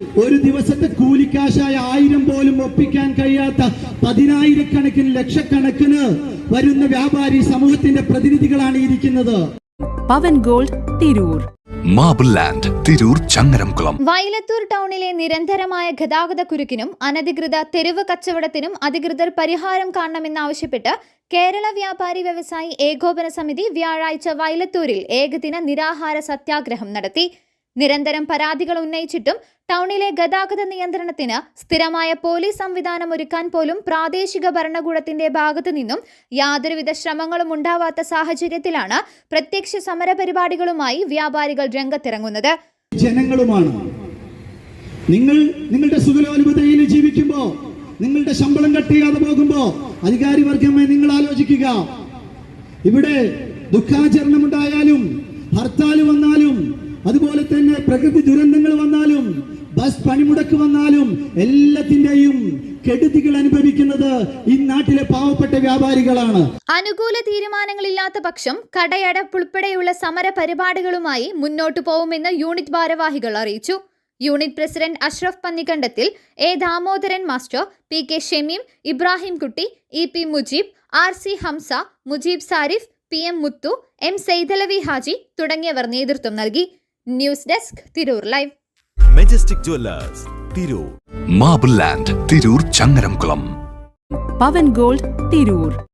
ഒരു ദിവസത്തെ കൂലിക്കാശായ ആയിരം പോലും ഒപ്പിക്കാൻ കഴിയാത്ത പതിനായിരക്കണക്കിന് ലക്ഷക്കണക്കിന് വരുന്ന വ്യാപാരി സമൂഹത്തിന്റെ പ്രതിനിധികളാണ് ഇരിക്കുന്നത്. Pavan gold Tirur. Marble land Tirur Changaramkulam. Vayalathur ടൗണിലെ നിരന്തരമായ ഗതാഗത കുരുക്കിനും അനധികൃത തെരുവ് കച്ചവടത്തിനും അധികൃതർ പരിഹാരം കാണണമെന്നാവശ്യപ്പെട്ട് കേരള വ്യാപാരി വ്യവസായി ഏകോപന സമിതി വ്യാഴാഴ്ച വയലത്തൂരിൽ ഏകദിന നിരാഹാര സത്യാഗ്രഹം നടത്തി. നിരന്തരം പരാതികൾ ഉന്നയിച്ചിട്ടും ടൗണിലെ ഗതാഗത നിയന്ത്രണത്തിന് സ്ഥിരമായ പോലീസ് സംവിധാനം ഒരുക്കാൻ പോലും പ്രാദേശിക ഭരണകൂടത്തിന്റെ ഭാഗത്തു നിന്നും യാതൊരുവിധ ശ്രമങ്ങളും ഉണ്ടാവാത്ത സാഹചര്യത്തിലാണ് പ്രത്യക്ഷ സമരപരിപാടികളുമായി വ്യാപാരികൾ രംഗത്തിറങ്ങുന്നത്. ജനങ്ങളുമാണ്. നിങ്ങൾ നിങ്ങളുടെ സുഖലോലുപതയിൽ ജീവിക്കുമ്പോ നിങ്ങളുടെ ശമ്പളം കട്ട് ചെയ്യാതെ പോകുമ്പോ അധികാരി വർഗമേ നിങ്ങൾ ആലോചിക്കുക. ഇവിടെ ദുഃഖാചരണം ഉണ്ടായാലും ഹർത്താൽ വന്നാലും അതുപോലെ തന്നെ പ്രകൃതി ദുരന്തങ്ങൾ വന്നാലും ബസ് പണിമുടക്ക് വന്നാലും എല്ലാത്തിന്റെയും കെടുതികൾ അനുഭവിക്കുന്നത് ഈ നാട്ടിലെ പാവപ്പെട്ട വ്യാപാരികളാണ്. അനുകൂല തീരുമാനങ്ങളില്ലാത്ത പക്ഷം കടയടപ്പുൾപ്പെടെയുള്ള സമര പരിപാടികളുമായി മുന്നോട്ടു പോകുമെന്ന് യൂണിറ്റ് ഭാരവാഹികൾ അറിയിച്ചു. Unit president Ashraf പന്നിക്കണ്ടത്തിൽ A Damodaran master P K Shemeem Ibrahim Kutty E P Mujeeb R C Hamza Mujeeb Sarif P M Muthu M Saithalavi Haji തുടങ്ങിയവർ നേതൃത്വം നൽകി. News desk Tirur live. Majestic jewellers Tirur. Marble land Tirur Changaramkulam. Pavan gold Tirur.